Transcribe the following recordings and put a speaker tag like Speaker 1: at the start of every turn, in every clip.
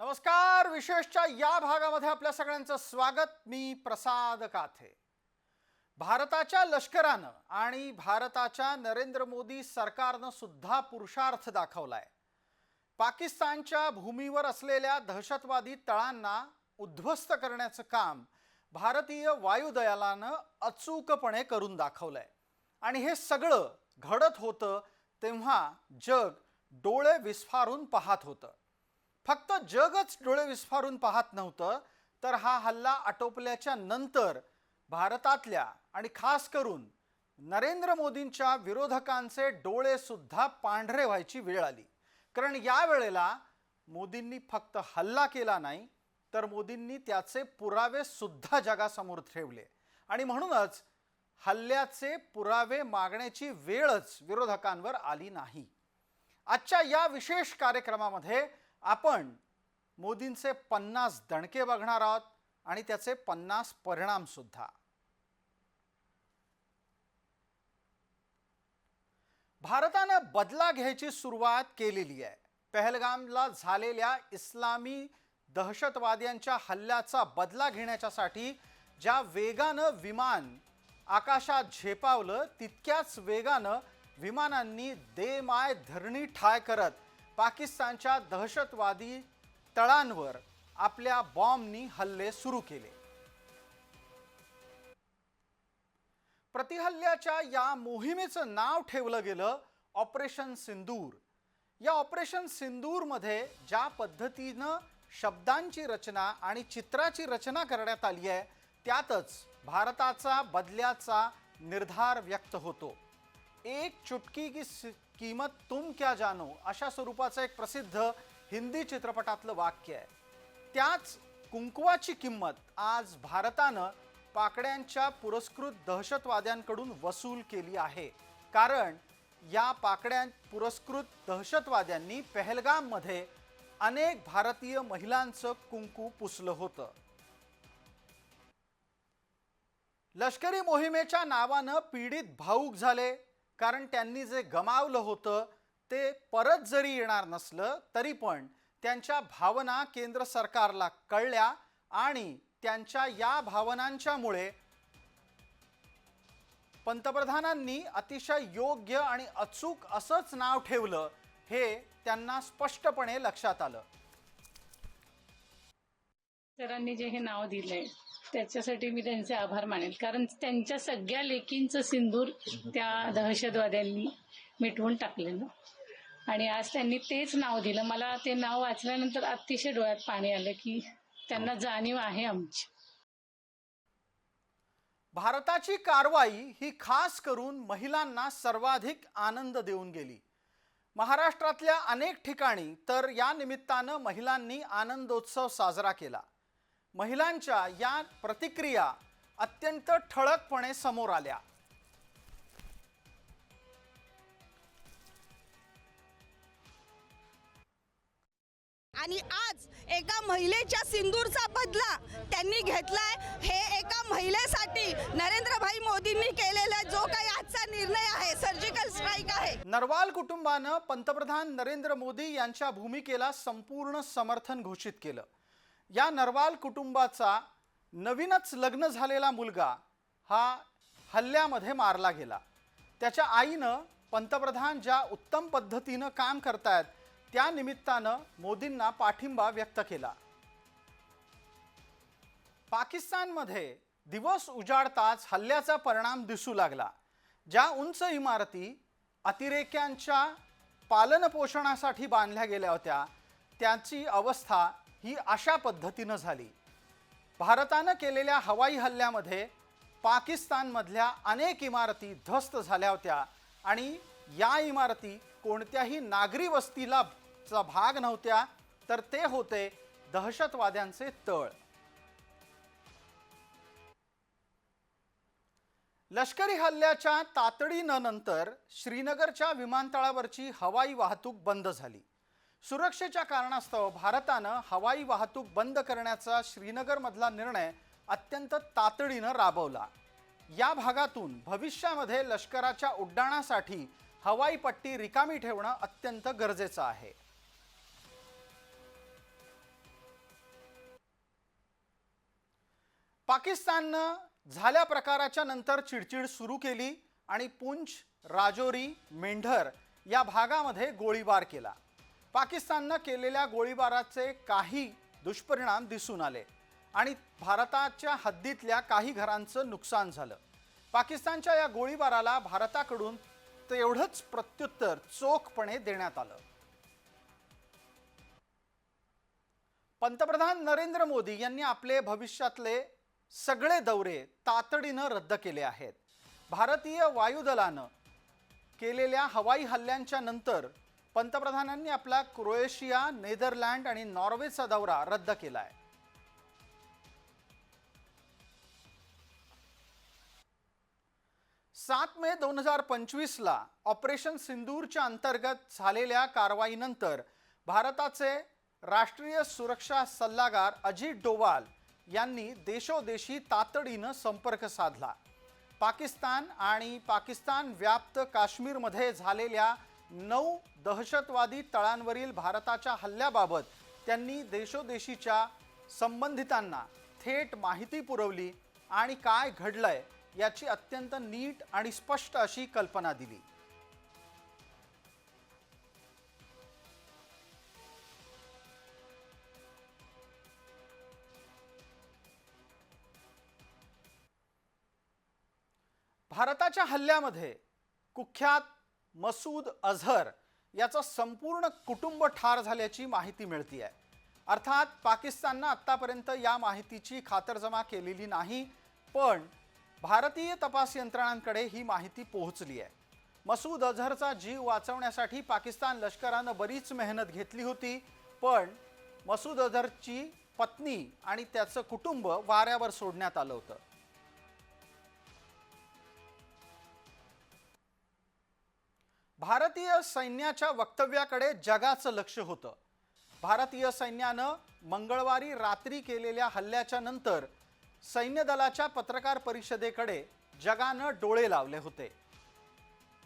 Speaker 1: नमस्कार विशेषच्या या भागामध्ये आपल्या सगळ्यांचं स्वागत. मी प्रसाद काथे. भारताच्या लष्करानं आणि भारताच्या नरेंद्र मोदी सरकारनं सुद्धा पुरुषार्थ दाखवलाय. पाकिस्तानच्या भूमीवर असलेल्या दहशतवादी तळांना उद्ध्वस्त करण्याचं काम भारतीय वायुदलानं अचूकपणे करून दाखवलंय. आणि हे सगळं घडत होतं तेव्हा जग डोळे विस्फारून पाहत होतं. फक्त जगच डोळे विस्फारून पाहत नव्हतं तर हा हल्ला आटोपल्याच्या नंतर भारतातल्या आणि खास करून नरेंद्र मोदींच्या विरोधकांचे डोळे सुद्धा पांढरे व्हायची वेळ आली. कारण या वेळेला मोदींनी फक्त हल्ला केला नाही तर मोदींनी त्याचे पुरावे सुद्धा जगासमोर ठेवले. आणि म्हणूनच हल्ल्याचे पुरावे मागण्याची वेळच विरोधकांवर आली नाही. आजच्या या विशेष कार्यक्रमामध्ये आपण मोदींचे पन्नास दणके बघणार आहोत आणि त्याचे पन्नास परिणामसुद्धा भारतानं बदला घ्यायची सुरुवात केलेली आहे. पहलगामला झालेल्या इस्लामी दहशतवाद्यांच्या हल्ल्याचा बदला घेण्याच्यासाठी ज्या वेगानं विमान आकाशात झेपावलं तितक्याच वेगानं विमानांनी दे माय धरणी ठाय करत पाकिस्तानच्या दहशतवादी तळांवर आपल्या बॉम्बनी हल्ले सुरू केले. प्रतिहल्ल्याच्या या मोहिमेचं नाव ठेवलं गेलं ऑपरेशन सिंदूर. या ऑपरेशन सिंदूरमध्ये ज्या पद्धतीनं शब्दांची रचना आणि चित्राची रचना करण्यात आली आहे त्यातच भारताचा बदल्याचा निर्धार व्यक्त होतो. एक चुटकी की किंमत तुम क्या जानो? अशा स्वरूपाचं एक प्रसिद्ध हिंदी चित्रपटातलं वाक्य आहे. त्याच कुंकवाची किंमत आज भारतानं पाकड्यांच्या पुरस्कृत दहशतवाद्यांकडून वसूल केली आहे. कारण या पाकड्यां पुरस्कृत दहशतवाद्यांनी पहलगाममध्ये अनेक भारतीय महिलांचं कुंकू पुसलं होतं. लष्करी मोहिमेच्या नावानं पीडित भाऊक झाले. कारण त्यांनी जे गमावलं होतं ते परत जरी येणार नसलं तरी पण त्यांच्या भावना केंद्र सरकारला कळल्या आणि त्यांच्या या भावनांच्यामुळे पंतप्रधानांनी अतिशय योग्य आणि अचूक असंच नाव ठेवलं हे त्यांना स्पष्टपणे लक्षात आलं.
Speaker 2: सरांनी जे हे नाव दिलंय त्याच्यासाठी मी त्यांचे आभार मानेल. कारण त्यांच्या सगळ्या लेकींचं सिंदूर त्या दहशतवाद्यांनी मिटवून टाकलेलं. आणि आज त्यांनी तेच नाव दिलं. मला ते नाव वाचल्यानंतर अतिशय डोळ्यात पाणी आलं की त्यांना जाणीव आहे आमची.
Speaker 1: भारताची कारवाई ही खास करून महिलांना सर्वाधिक आनंद देऊन गेली. महाराष्ट्रातल्या अनेक ठिकाणी तर या निमित्तानं महिलांनी आनंदोत्सव साजरा केला. महिलांच्या या प्रतिक्रिया अत्यंत ठळकपणे समोर आल्या.
Speaker 3: आणि आज एका महिलेच्या सिंदूरचा बदला त्यांनी घेतलाय. हे एका महिलेसाठी नरेंद्रभाई मोदींनी केलेला जो काही आजचा निर्णय आहे सर्जिकल स्ट्राईक आहे.
Speaker 1: नरवाल कुटुंबानं पंतप्रधान नरेंद्र मोदी यांच्या भूमिकेला संपूर्ण समर्थन घोषित केलं. या नरवाल कुटुंबाचा नवीनच लग्न झालेला मुलगा हा हल्ल्यामध्ये मारला गेला. त्याच्या आईनं पंतप्रधान ज्या उत्तम पद्धतीनं काम करतायत त्या निमित्तानं मोदींना पाठिंबा व्यक्त केला. पाकिस्तानमध्ये दिवस उजाडताच हल्ल्याचा परिणाम दिसू लागला. ज्या उंच इमारती अतिरेक्यांच्या पालनपोषणासाठी बांधल्या गेल्या होत्या त्याची अवस्था ही अशा पद्धतीनं झाली. भारतानं केलेल्या हवाई हल्ल्यामध्ये पाकिस्तानमधल्या अनेक इमारती ध्वस्त झाल्या होत्या आणि या इमारती कोणत्याही नागरी वस्तीला चा भाग नव्हत्या तर ते होते दहशतवाद्यांचे तळ. लष्करी हल्ल्याच्या तातडीनं नंतर श्रीनगरच्या विमानतळावरची हवाई वाहतूक बंद झाली. सुरक्षेच्या कारणास्तव भारतानं हवाई वाहतूक बंद करण्याचा श्रीनगरमधला निर्णय अत्यंत तातडीनं राबवला. या भागातून भविष्यामध्ये लष्कराच्या उड्डाणासाठी हवाई पट्टी रिकामी ठेवणं अत्यंत गरजेचं आहे. पाकिस्ताननं झाल्या प्रकाराच्या नंतर चिडचिड सुरू केली आणि पुंछ राजौरी मेंढर या भागामध्ये गोळीबार केला. पाकिस्ताननं केलेल्या गोळीबाराचे काही दुष्परिणाम दिसून आले आणि भारताच्या हद्दीतल्या काही घरांचं नुकसान झालं. पाकिस्तानच्या या गोळीबाराला भारताकडून तेवढंच प्रत्युत्तर चोखपणे देण्यात आलं. पंतप्रधान नरेंद्र मोदी यांनी आपले भविष्यातले सगळे दौरे तातडीनं रद्द केले आहेत. भारतीय वायुदलानं केलेल्या हवाई हल्ल्यांच्या नंतर पंतप्रधानांनी आपला क्रोएशिया नेदरलँड आणि नॉर्वेचा दौरा रद्द केला आहे सात मे दोन हजार पंचवीसला ऑपरेशन सिंदूरच्या अंतर्गत झालेल्या कारवाईनंतर भारताचे राष्ट्रीय सुरक्षा सल्लागार अजित डोवाल यांनी देशोदेशी तातडीनं संपर्क साधला. पाकिस्तान आणि पाकिस्तान व्याप्त काश्मीरमध्ये झालेल्या नऊ दहशतवादी तळांवरील भारताच्या हल्ल्याबाबत त्यांनी देशोदेशीच्या संबंधितांना थेट माहिती पुरवली आणि काय घडलंय याची अत्यंत नीट आणि स्पष्ट अशी कल्पना दिली. भारताच्या हल्ल्यामध्ये कुख्यात मसूद अझहर याचं संपूर्ण कुटुंब ठार झाल्याची माहिती मिळती आहे अर्थात पाकिस्ताननं आत्तापर्यंत या माहितीची खातरजमा केलेली नाही पण भारतीय तपास यंत्रणांकडे ही माहिती पोहोचली आहे मसूद अझहरचा जीव वाचवण्यासाठी पाकिस्तान लष्करानं बरीच मेहनत घेतली होती पण मसूद अझहरची पत्नी आणि त्याचं कुटुंब वाऱ्यावर सोडण्यात आलं होतं. भारतीय सैन्याच्या वक्तव्याकडे जगाचं लक्ष होतं. भारतीय सैन्यानं मंगळवारी रात्री केलेल्या हल्ल्याच्या नंतर सैन्य दलाच्या पत्रकार परिषदेकडे जगानं डोळे लावले होते.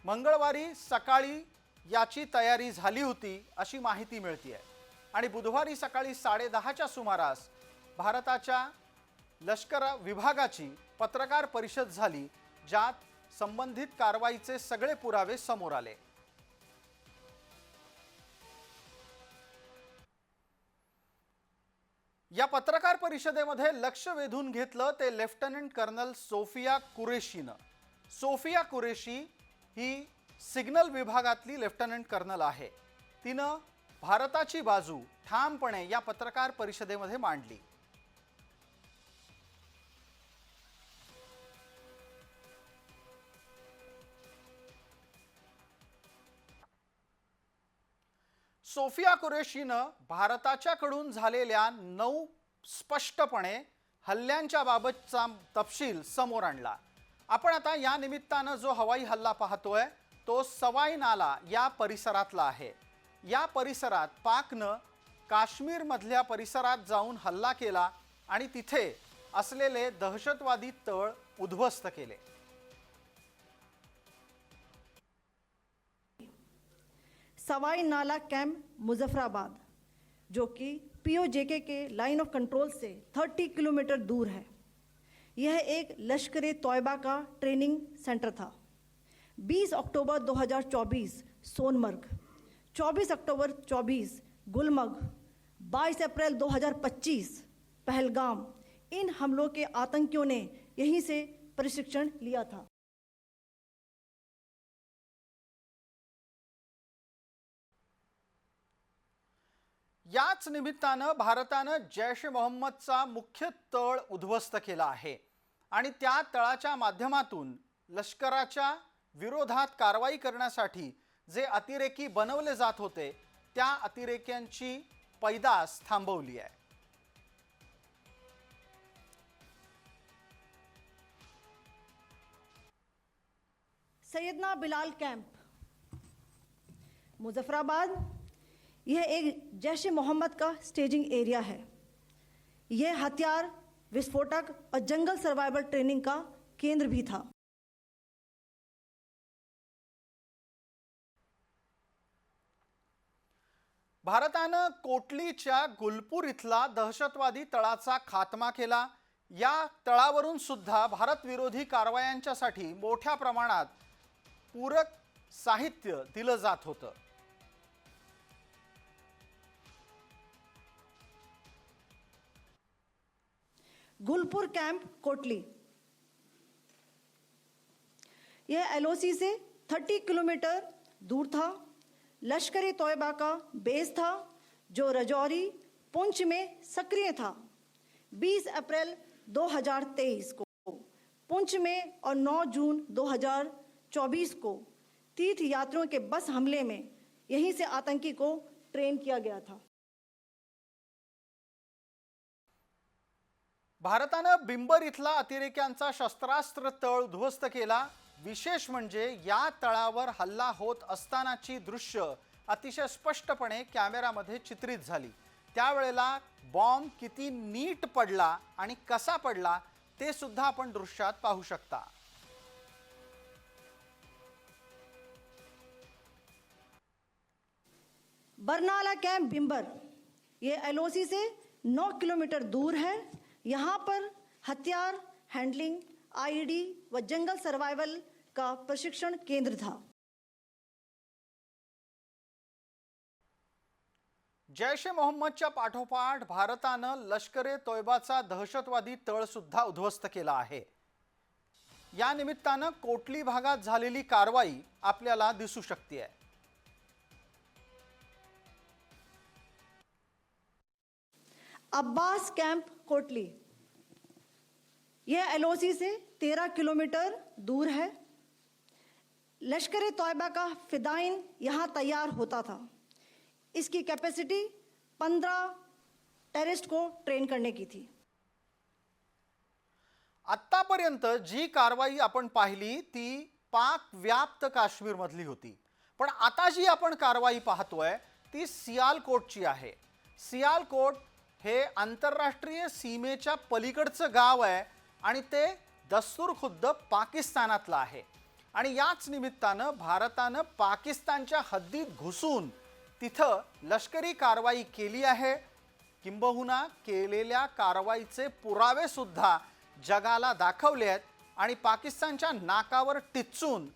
Speaker 1: मंगळवारी सकाळी याची तयारी झाली होती अशी माहिती मिळते आणि बुधवारी सकाळी साडेदहाच्या सुमारास भारताच्या लष्कर विभागाची पत्रकार परिषद झाली ज्यात संबंधित कारवाईचे सगळे पुरावे समोर आले. या पत्रकार परिषदेमध्ये लक्ष वेधून घेतलं ते लेफ्टनंट कर्नल सोफिया कुरेशीनं. सोफिया कुरेशी ही सिग्नल विभागातली लेफ्टनंट कर्नल आहे. तिनं भारताची बाजू ठामपणे या पत्रकार परिषदेमध्ये मांडली. सोफिया कुरेशीनं भारताच्याकडून झालेल्या नऊ स्पष्टपणे हल्ल्यांच्या बाबतचा तपशील समोर आणला. आपण आता या निमित्तानं जो हवाई हल्ला पाहतोय तो सवाई नाला या परिसरातला आहे. या परिसरात पाकनं काश्मीरमधल्या परिसरात जाऊन हल्ला केला आणि तिथे असलेले दहशतवादी तळ उद्ध्वस्त केले.
Speaker 4: सवाई नाला कैंप, मुजफ्फराबाद, जो कि पीओजेके के लाइन ऑफ़ कंट्रोल से 30 किलोमीटर दूर है। यह एक लश्कर तोयबा का ट्रेनिंग सेंटर था। 20 अक्टूबर 2024 सोनमर्ग। 24 अक्टूबर 24 गुलमर्ग। 22 अप्रैल 2025 पहलगाम। इन हमलों के आतंकियों ने यहीं से प्रशिक्षण लिया था।
Speaker 1: याच निमित्तानं भारतानं जैश ए मोहम्मदचा मुख्य तळ उद्ध्वस्त केला आहे. आणि त्या तळाच्या माध्यमातून लष्कराच्या विरोधात कारवाई करण्यासाठी जे अतिरेकी बनवले जात होते त्या अतिरेक्यांची पैदास थांबवली आहे.
Speaker 4: सैयदना बिलाल कॅम्प मुझफराबाद यह एक जैश मोहम्मद का स्टेजिंग एरिया है। यह हथियार विस्फोटक और जंगल सर्वाइवल ट्रेनिंग का केंद्र भी था।
Speaker 1: भारतानं कोटलीच्या गुलपूर इथला दहशतवादी तळाचा खात्मा केला. या तळावरून सुद्धा भारतविरोधी कारवायांच्यासाठी मोठ्या प्रमाणात पूरक साहित्य दिलं जात होतं.
Speaker 4: गुलपुर कैंप, कोटली। यह एलओसी से 30 किलोमीटर दूर था। लश्कर तोयबा का बेस था, जो रजौरी, पुंछ में सक्रिय था। 20 अप्रैल 2023 को, पुंछ में और 9 जून 2024 को तीर्थ यात्रियों के बस हमले में यहीं से आतंकी को ट्रेन किया गया था।
Speaker 1: भारतानं बिंबर इथला अतिरेक्यांचा शस्त्रास्त्र तळ उद्ध्वस्त केला. विशेष म्हणजे या तळावर हल्ला होत असतानाची दृश्य अतिशय स्पष्टपणे कॅमेरामध्ये चित्रित झाली. त्यावेळेला बॉम्ब किती नीट पडला आणि कसा पडला ते सुद्धा आपण दृश्यात पाहू शकता.
Speaker 4: बरनाला कैंप बिम्बर ये एलओसी से 9 किलोमीटर दूर है। यहाँ पर हथियार हैंडलिंग आईडी व जंगल सर्वाइवल का प्रशिक्षण केंद्र था।
Speaker 1: जैश ए मोहम्मदच्या पाठोपाठ भारतानं लष्कर ए तोयबाचा दहशतवादी तळ सुद्धा उद्ध्वस्त केला आहे. या निमित्तानं कोटली भागात झालेली कारवाई आपल्याला दिसू शकते
Speaker 4: अब्बास कैंप कोटली। यह एलओसी से 13 किलोमीटर दूर है। लश्कर तोयबा का फिदाइन यहाँ तैयार होता था। इसकी कैपेसिटी 15 टेररिस्ट को ट्रेन करने की थी।
Speaker 1: आत्तापर्यंत जी कारवाई आपण पाहिली ती पाक व्याप्त काश्मीरमधली होती. पण आता जी आपण कारवाई पाहतोय ती सियालकोटची आहे. सियालकोट हे आंतरराष्ट्रीय सीमेच्या पलीकडचं गाव आहे आणि ते दस्तूर खुद्द पाकिस्तानातलं आहे. आणि याच निमित्तानं भारतानं पाकिस्तानच्या हद्दीत घुसून तिथं लष्करी कारवाई केली आहे. किंबहुना केलेल्या कारवाईचे पुरावेसुद्धा जगाला दाखवले आहेत आणि पाकिस्तानच्या नाकावर टिचून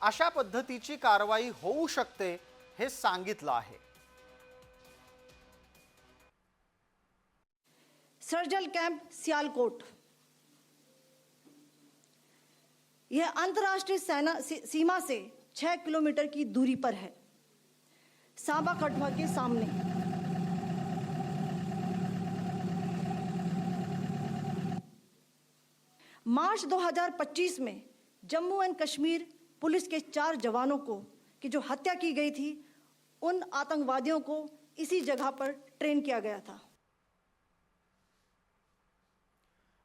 Speaker 1: अशा पद्धतीची कारवाई होऊ शकते हे सांगितलं आहे.
Speaker 4: सर्जल कैंप, सियालकोट। यह अंतर्राष्ट्रीय सेना सीमा से छह किलोमीटर की दूरी पर है। सांबा कठुआ के सामने। मार्च 2025 में जम्मू एंड कश्मीर पुलिस के चार जवानों को, की जो हत्या की गई थी, उन आतंकवादियों को इसी जगह पर ट्रेन किया गया था।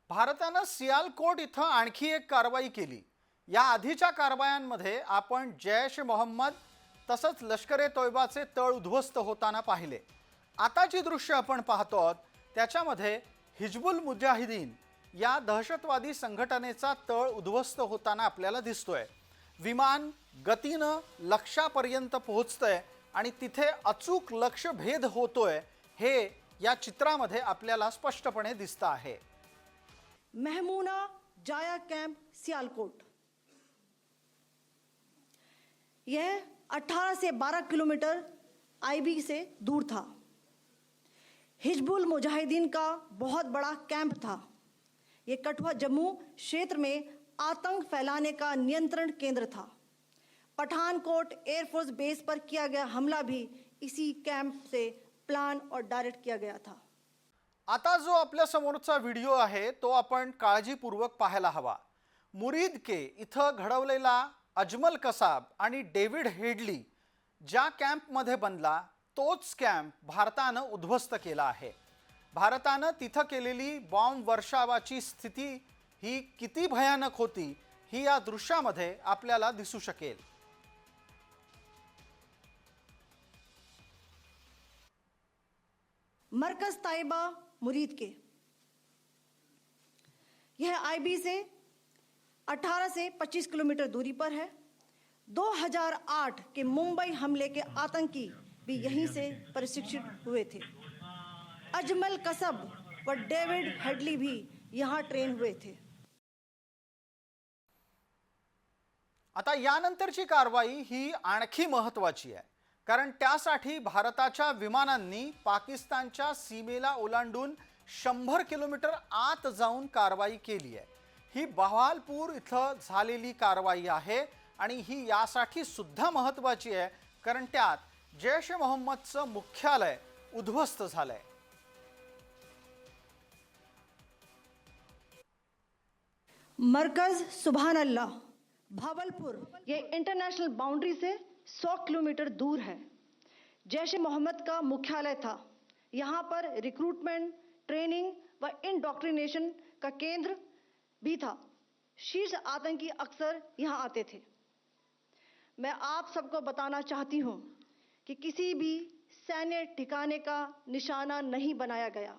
Speaker 1: भारतानं सियालकोट इथं आणखी एक कारवाई केली. या आधीच्या कारवायांमध्ये आपण जैश मोहम्मद तसंच लष्कर ए तोयबाचे तळ उद्ध्वस्त होताना पाहिले. आता जी दृश्य आपण पाहतो आहोत त्याच्यामध्ये हिजबुल मुजाहिदीन या दहशतवादी संघटनेचा तळ उद्ध्वस्त होताना आपल्याला दिसतोय. विमान गतीनं लक्षापर्यंत पोहोचतंय आणि तिथे अचूक लक्षभेद होतोय हे या चित्रामध्ये आपल्याला स्पष्टपणे दिसतं आहे.
Speaker 4: महमूना जाया कैंप, सियालकोट। यह 18 से 12 किलोमीटर आईबी से दूर था। हिजबुल मुजाहिदीन का बहुत बड़ा कैंप था। ये कठुआ जम्मू क्षेत्र में आतंक फैलाने का नियंत्रण केंद्र था। पठानकोट एयरफोर्स बेस पर किया गया हमला भी इसी कैंप से प्लान और डायरेक्ट किया गया था।
Speaker 1: आता जो आपल्या समोरचा व्हिडिओ आहे तो आपण काळजीपूर्वक पाहायला हवा. मुरीद के इथं घडवलेला अजमल कसाब आणि डेव्हिड हेडली ज्या कॅम्पमध्ये बनला तोच कॅम्प भारतानं उद्ध्वस्त केला आहे. भारतानं तिथं केलेली बॉम्ब वर्षावाची स्थिती ही किती भयानक होती ही या दृश्यामध्ये आपल्याला दिसू शकेल.
Speaker 4: मरकज तायबा मुरीद के। यह आईबी से 18 से 25 किलोमीटर दूरी पर है। 2008 के मुंबई हमले के आतंकी भी यहीं से प्रशिक्षित हुए थे। अजमल कसब व डेविड हेडली भी यहाँ ट्रेन हुए थे।
Speaker 1: आता यानंतरची कारवाई ही आणखी महत्वाची आहे। कारण त्यासाठी भारताच्या विमानांनी पाकिस्तानच्या सीमेला ओलांडून शंभर किलोमीटर आत जाऊन कारवाई केली आहे. ही बहालपूर इथं झालेली कारवाई आहे आणि ही यासाठी सुद्धा महत्वाची आहे कारण त्यात जैश ए मोहम्मदचं मुख्यालय उद्ध्वस्त झालंय.
Speaker 4: मरकज सुबहान अल्लाह भावलपुर. ये इंटरनेशनल बाउंड्री से 100 किलोमीटर दूर है। जैश मोहम्मद का मुख्यालय था। यहाँ पर रिक्रूटमेंट ट्रेनिंग व इंडोक्ट्रिनेशन का केंद्र भी था। शीर्ष आतंकी अक्सर यहाँ आते थे। मैं आप सबको बताना चाहती हूँ कि किसी भी सैन्य ठिकाने का निशाना नहीं बनाया गया।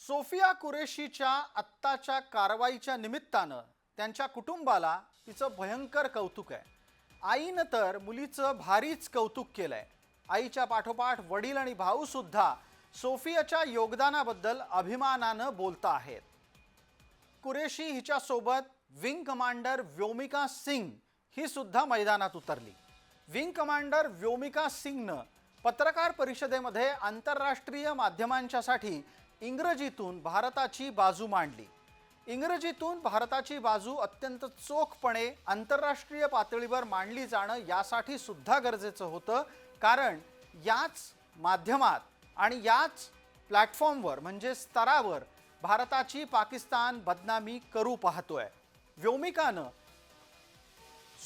Speaker 1: सोफिया कुरेशीच्या आत्ताच्या कारवाईच्या निमित्तानं त्यांच्या कुटुंबाला तिचं भयंकर कौतुक आहे. आईनं तर मुलीचं भारीच कौतुक केलं आहे आईच्या पाठोपाठ वडील आणि भाऊसुद्धा सोफियाच्या योगदानाबद्दल अभिमानानं बोलता आहेत. कुरेशी हिच्यासोबत विंग कमांडर व्योमिका सिंग ही सुद्धा मैदानात उतरली. विंग कमांडर व्योमिका सिंगनं पत्रकार परिषदेमध्ये आंतरराष्ट्रीय माध्यमांच्यासाठी इंग्रजीतून भारताची बाजू मांडली. इंग्रजीतून भारताची बाजू अत्यंत चोखपणे आंतरराष्ट्रीय पातळीवर मांडली जाणं यासाठी सुद्धा गरजेचं होतं. कारण याच माध्यमात आणि याच प्लॅटफॉर्मवर म्हणजे स्तरावर भारताची पाकिस्तान बदनामी करू पाहतोय. व्योमिकानं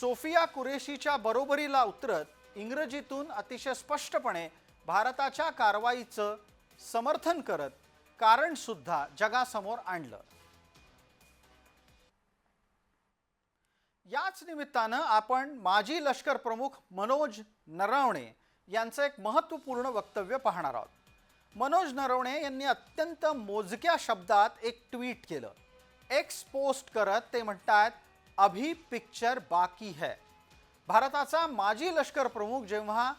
Speaker 1: सोफिया कुरेशीच्या बरोबरीला उतरत इंग्रजीतून अतिशय स्पष्टपणे भारताच्या कारवाईचं समर्थन करत कारणसुद्धा जगासमोर आणलं. याच निमित्तानं आपण माजी लष्कर प्रमुख मनोज नरवणे यांचं एक महत्त्वपूर्ण वक्तव्य पाहणार आहोत. मनोज नरवणे यांनी अत्यंत मोजक्या शब्दात एक ट्विट केलं. एक्स पोस्ट करत ते म्हणतात अभी पिक्चर बाकी है. भारताचा माजी लष्कर प्रमुख जेव्हा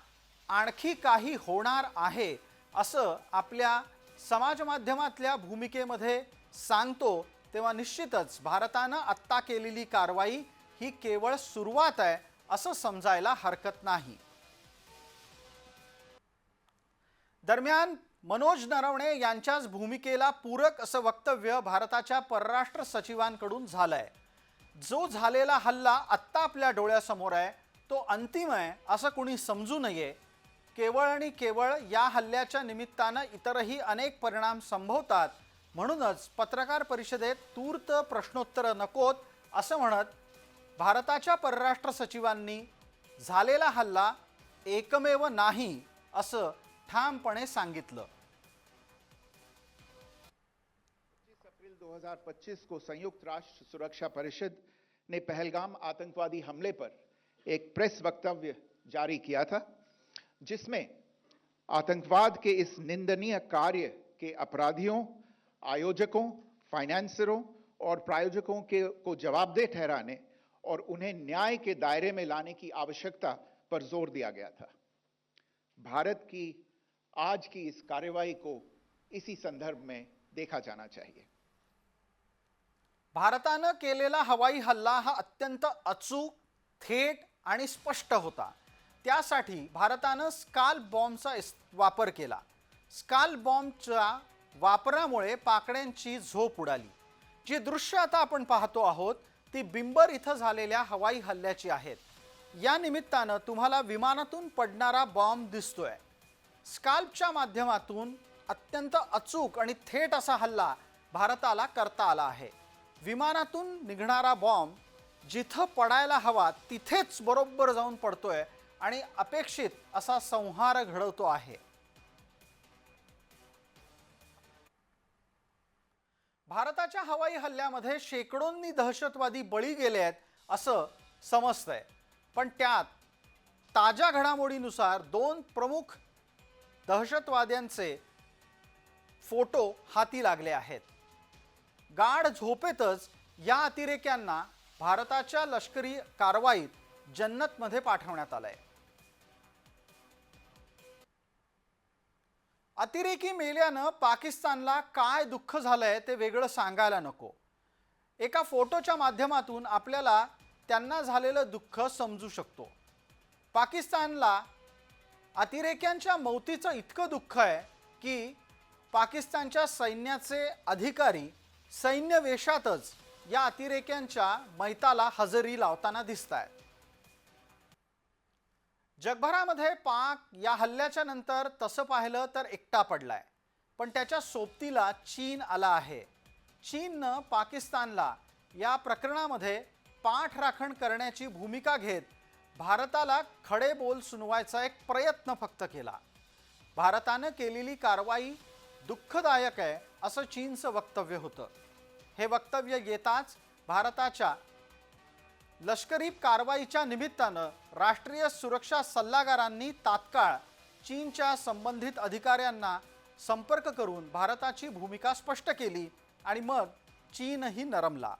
Speaker 1: आणखी काही होणार आहे असं आपल्या समाज माध्यमातल्या भूमिकेमध्ये सांगतो तेव्हा निश्चितच भारतानं आत्ता केलेली कारवाई ही केवळ सुरुवात आहे असं समजायला हरकत नाही. दरम्यान मनोज नरवणे यांच्याच भूमिकेला पूरक असं वक्तव्य भारताच्या परराष्ट्र सचिवांकडून झालंय. जो झालेला हल्ला आत्ता आपल्या डोळ्यासमोर आहे तो अंतिम आहे असं कुणी समजू नये. केवळ आणि केवळ या हल्ल्याच्या निमित्तानं इतरही अनेक परिणाम संभवतात. म्हणूनच पत्रकार परिषदेत तूर्त प्रश्नोत्तरं नकोत असं म्हणत भारताच्या परराष्ट्र सचिवांनी झालेला हल्ला एकमेव नाही असं ठामपणे सांगितलं.
Speaker 5: 25 अप्रैल 2025 को संयुक्त राष्ट्र सुरक्षा परिषद ने पहलगाम आतंकवादी हमले पर एक प्रेस वक्तव्य जारी किया था, जिसमें आतंकवाद के इस निंदनीय कार्य के अपराधियों, आयोजकों, फाइनेंसरों और प्रायोजकों के को जवाबदेह ठहराने और उन्हें न्याय के दायरे में लाने की आवश्यकता पर जोर दिया गया था। भारत की आज की इस कार्यवाही को इसी संदर्भ में देखा जाना चाहिए।
Speaker 1: भारतानं केलेला हवाई हल्ला हा अत्यंत अचूक थेट आणि स्पष्ट होता. त्यासाठी भारतानं स्काल बॉम्बचा वापर केला. स्काल बॉम्बच्या वापरामुळे पाकड्यांची झोप उडाली. जे दृश्य आता आपण पाहतो आहोत ती बिंबर इथं झालेल्या हवाई हल्ल्याची आहेत. या निमित्तानं तुम्हाला विमानातून पडणारा बॉम्ब दिसतोय. स्काल्पच्या माध्यमातून अत्यंत अचूक आणि थेट असा हल्ला भारताला करता आला आहे. विमानातून निघणारा बॉम्ब जिथं पडायला हवा तिथेच बरोबर जाऊन पडतोय आणि अपेक्षित असा संहार घडवतो आहे. भारताच्या हवाई हल्ल्यामध्ये शेकडोंनी दहशतवादी बळी गेले आहेत असं समजतंय. पण त्यात ताज्या घडामोडीनुसार दोन प्रमुख दहशतवाद्यांचे फोटो हाती लागले आहेत. गाढ झोपेतच या अतिरेक्यांना भारताच्या लष्करी कारवाईत जन्नतमध्ये पाठवण्यात आलं आहे अतिरेकी मेल्यानं पाकिस्तानला काय दुःख झालंय ते वेगळं सांगायला नको. एका फोटोच्या माध्यमातून आपल्याला त्यांना झालेलं दुःख समजू शकतो. पाकिस्तानला अतिरेक्यांच्या मौतीचं इतकं दुःख आहे की पाकिस्तानच्या सैन्याचे अधिकारी सैन्य वेशातच या अतिरेक्यांच्या मैताला हजेरी लावताना दिसत आहेत जगभरामध्ये पाक या हल्ल्याच्या नंतर तसं पाहिलं तर एकटा पडलाय. पण त्याच्या सोबतीला चीन आला आहे. चीननं पाकिस्तानला या प्रकरणामध्ये पाठ राखण करण्याची भूमिका घेत भारताला खडे बोल सुनवायचा एक प्रयत्न फक्त केला. भारतानं केलेली कारवाई दुःखदायक आहे असं चीनचं वक्तव्य होतं. हे वक्तव्य येताच भारताच्या लष्करी कारवाईच्या निमित्तानं राष्ट्रीय सुरक्षा सल्लागारांनी तात्काळ चीनच्या संबंधित अधिकाऱ्यांना संपर्क करून भारताची भूमिका स्पष्ट केली आणि मग चीनही नरमला.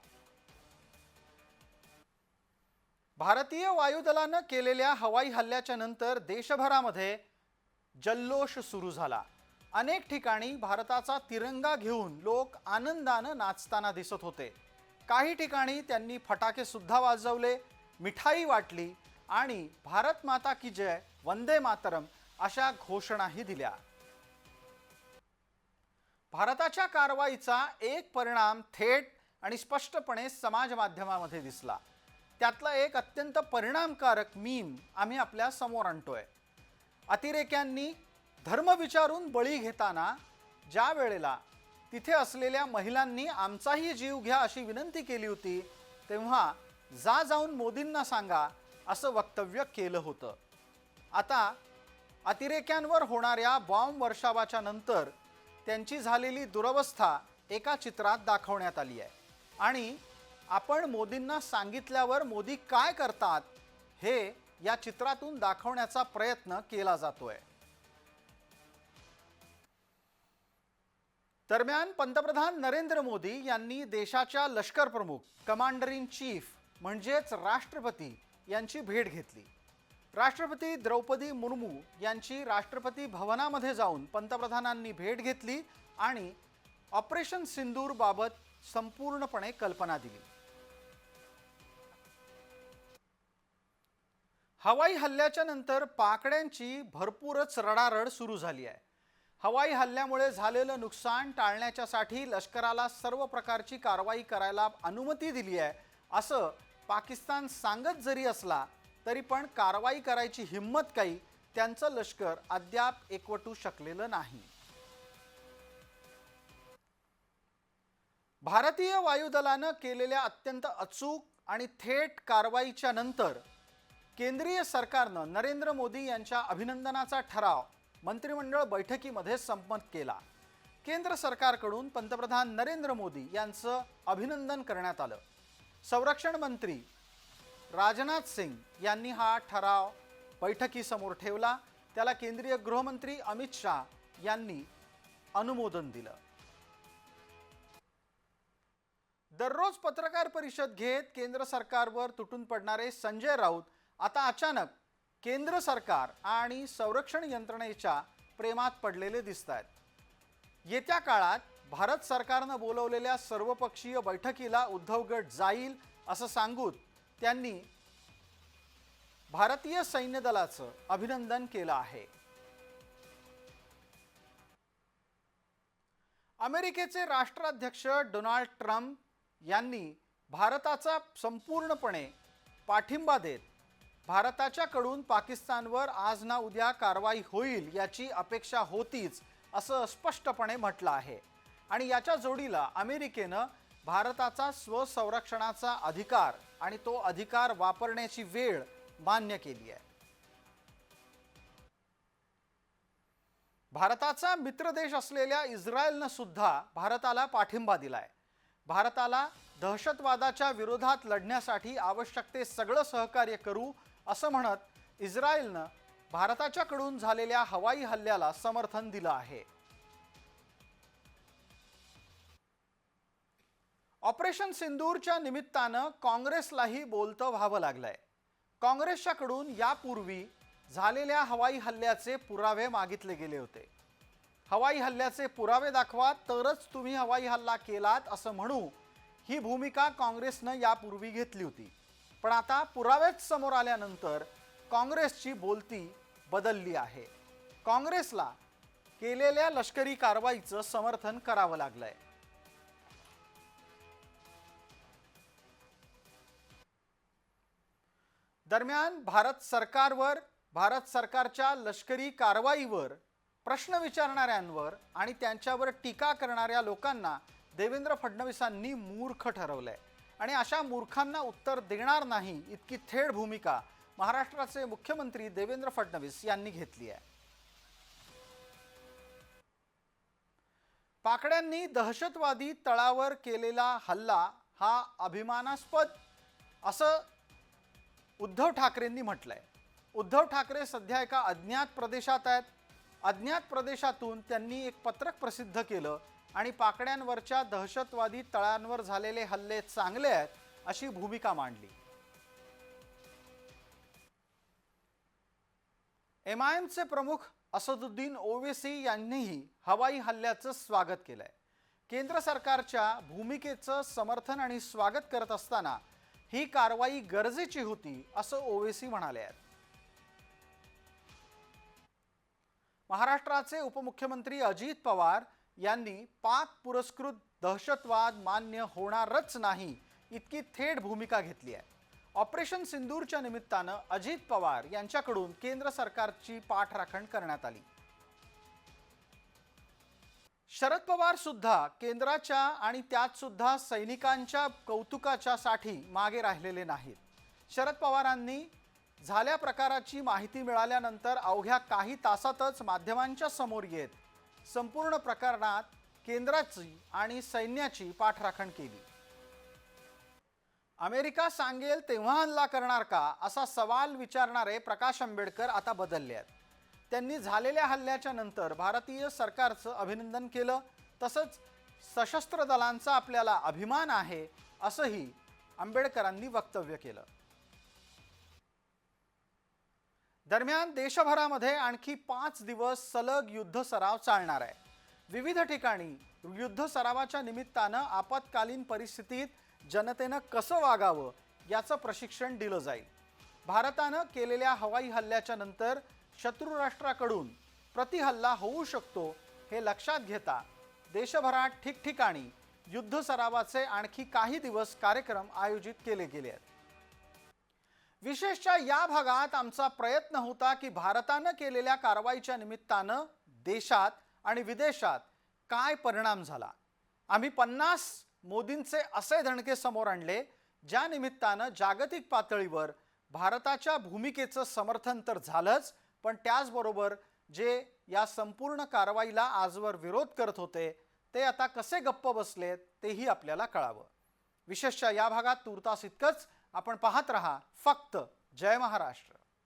Speaker 1: भारतीय वायुदलानं केलेल्या हवाई हल्ल्याच्या नंतर देशभरामध्ये जल्लोष सुरू झाला. अनेक ठिकाणी भारताचा तिरंगा घेऊन लोक आनंदानं नाचताना दिसत होते. काही ठिकाणी त्यांनी फटाके सुद्धा वाजवले मिठाई वाटली आणि भारत माता की जय वंदे मातरम अशा घोषणाही दिल्या. भारताच्या कारवाईचा एक परिणाम थेट आणि स्पष्टपणे समाज माध्यमामध्ये दिसला. त्यातला एक अत्यंत परिणामकारक मीम आम्ही आपल्यासमोर आणतोय. अतिरेक्यांनी धर्म विचारून बळी घेताना ज्या वेळेला तिथे असलेल्या महिलांनी आमचाही जीव घ्या अशी विनंती केली होती. तेव्हा जा जाऊन मोदींना सांगा असं वक्तव्य केलं होतं. आता अतिरेक्यांवर होणाऱ्या बॉम्ब वर्षावाच्या नंतर त्यांची झालेली दुरवस्था एका चित्रात दाखवण्यात आली आहे. आणि आपण मोदींना सांगितल्यावर मोदी काय करतात हे या चित्रातून दाखवण्याचा प्रयत्न केला जातोय. दरम्यान पंतप्रधान नरेंद्र मोदी यांनी देशाच्या लष्कर प्रमुख कमांडर इन चीफ म्हणजेच राष्ट्रपती यांची भेट घेतली. राष्ट्रपती द्रौपदी मुर्मू यांची राष्ट्रपती भवनामध्ये जाऊन पंतप्रधानांनी भेट घेतली आणि ऑपरेशन सिंदूरबाबत संपूर्णपणे कल्पना दिली. हवाई हल्ल्याच्या नंतर पाकड्यांची भरपूरच रडारड सुरू झाली आहे. हवाई हल्ल्यामुळे झालेलं नुकसान टाळण्याच्यासाठी लष्कराला सर्व प्रकारची कारवाई करायला अनुमती दिली आहे. असं पाकिस्तान सांगत जरी असला तरी पण कारवाई करायची हिंमत काही त्यांचं लष्कर अद्याप एकवटू शकलेलं नाही. भारतीय वायुदलानं केलेल्या अत्यंत अचूक आणि थेट कारवाईच्या नंतर केंद्रीय सरकारनं नरेंद्र मोदी यांच्या अभिनंदनाचा ठराव मंत्रिमंडळ बैठकीमध्ये संमत केला. केंद्र सरकारकडून पंतप्रधान नरेंद्र मोदी यांचं अभिनंदन करण्यात आलं. संरक्षण मंत्री राजनाथ सिंग यांनी हा ठराव बैठकीसमोर ठेवला. त्याला केंद्रीय गृहमंत्री अमित शाह यांनी अनुमोदन दिलं. दररोज पत्रकार परिषद घेत केंद्र सरकारवर तुटून पडणारे संजय राऊत आता अचानक केंद्र सरकार आणि संरक्षण यंत्रणेच्या प्रेमात पडलेले दिसत आहेत येत्या काळात भारत सरकारनं बोलवलेल्या सर्वपक्षीय बैठकीला उद्धव गट जाईल असं सांगून त्यांनी भारतीय सैन्य दलाचं अभिनंदन केलं आहे. अमेरिकेचे राष्ट्राध्यक्ष डोनाल्ड ट्रम्प यांनी भारताचा संपूर्णपणे पाठिंबा देत भारताच्याकडून पाकिस्तानवर आज ना उद्या कारवाई होईल याची अपेक्षा होतीच असं स्पष्टपणे म्हटलं आहे. आणि याच्या जोडीला अमेरिकेनं भारताचा स्वसंरक्षणाचा अधिकार आणि तो अधिकार वापरण्याची वेळ मान्य केली आहे. भारताचा मित्रदेश असलेल्या इस्रायलनं सुद्धा भारताला पाठिंबा दिलाय. भारताला दहशतवादाच्या विरोधात लढण्यासाठी आवश्यक ते सगळं सहकार्य करू असं म्हणत इस्रायलनं भारताच्याकडून झालेल्या हवाई हल्ल्याला समर्थन दिलं आहे. ऑपरेशन सिंदूरच्या निमित्तानं काँग्रेसलाही बोलतं व्हावं लागलंय. काँग्रेसच्याकडून यापूर्वी झालेल्या हवाई हल्ल्याचे पुरावे मागितले गेले होते. हवाई हल्ल्याचे पुरावे दाखवा तरच तुम्ही हवाई हल्ला केलात असं म्हणू ही भूमिका काँग्रेसनं यापूर्वी घेतली होती. पण आता पुरावेच समोर आल्यानंतर काँग्रेसची बोलती बदलली आहे. काँग्रेसला केलेल्या लष्करी कारवाईचं समर्थन करावं लागलंय. दरम्यान भारत सरकारवर भारत सरकारच्या लष्करी कारवाईवर प्रश्न विचारणाऱ्यांवर आणि त्यांच्यावर टीका करणाऱ्या लोकांना देवेंद्र फडणवीसांनी मूर्ख ठरवलंय. आणि अशा मूर्खांना उत्तर देणार नाही इतकी थेट भूमिका महाराष्ट्राचे मुख्यमंत्री देवेंद्र फडणवीस यांनी घेतली आहे. पाकड्यांनी दहशतवादी तळावर केलेला हल्ला हा अभिमानास्पद असं उद्धव ठाकरेंनी म्हटलंय. उद्धव ठाकरे सध्या एका अज्ञात प्रदेशात आहेत. अज्ञात प्रदेशातून त्यांनी एक पत्रक प्रसिद्ध केलं आणि पाकड्यांवरच्या दहशतवादी तळांवर झालेले हल्ले चांगले आहेत अशी भूमिका मांडली. एम आय एमचे प्रमुख असदुद्दीन ओवेसी यांनीही हवाई हल्ल्याचं स्वागत केलंय. केंद्र सरकारच्या भूमिकेचं समर्थन आणि स्वागत करत असताना ही कारवाई गरजेची होती असं ओवेसी म्हणाले आहेत. महाराष्ट्राचे उपमुख्यमंत्री अजित पवार यांनी पाक पुरस्कृत दहशतवाद मान्य होणारच नाही इतकी थेट भूमिका घेतली आहे. ऑपरेशन सिंदूरच्या निमित्तानं अजित पवार यांच्याकडून केंद्र सरकारची पाठराखण करण्यात आली. शरद पवार सुद्धा केंद्राच्या आणि त्यात सुद्धा सैनिकांच्या कौतुकाच्या साठी मागे राहिलेले नाहीत. शरद पवारांनी झाल्या प्रकाराची माहिती मिळाल्यानंतर अवघ्या काही तासातच माध्यमांच्या समोर येत संपूर्ण प्रकरणात केंद्राची आणि सैन्याची पाठराखण केली. अमेरिका सांगेल तेव्हा हल्ला करणार का असा सवाल विचारणारे प्रकाश आंबेडकर आता बदलले आहेत. त्यांनी झालेल्या हल्ल्याच्या नंतर भारतीय सरकारचं अभिनंदन केलं तसंच सशस्त्र दलांचा आपल्याला अभिमान आहे असंही आंबेडकरांनी वक्तव्य केलं. दरम्यान देशभरामध्ये आणखी पाच दिवस सलग युद्ध सराव चालणार आहे. विविध ठिकाणी युद्ध सरावाच्या निमित्तानं आपत्कालीन परिस्थितीत जनतेनं कसं वागावं याचं प्रशिक्षण दिलं जाईल. भारतानं केलेल्या हवाई हल्ल्याच्या नंतर शत्रू राष्ट्राकडून प्रतिहल्ला होऊ शकतो हे लक्षात घेता देशभरात ठिकठिकाणी युद्ध सरावाचे आणखी काही दिवस कार्यक्रम आयोजित केले गेले आहेत. विशेषच्या या भागात आमचा प्रयत्न होता की भारतानं केलेल्या कारवाईच्या निमित्तानं देशात आणि विदेशात काय परिणाम झाला? आम्ही पन्नास मोदींचे असे धणके समोर आणले ज्या निमित्तानं जागतिक पातळीवर भारताच्या भूमिकेचं समर्थन तर झालंच पण त्याचबरोबर जे या संपूर्ण कारवाईला आजवर विरोध करत होते ते आता कसे गप्प बसलेत तेही आपल्याला कळावं. विशेषच्या या भागात तूर्तास इतकंच आपण पाहत रहा फक्त जय महाराष्ट्र.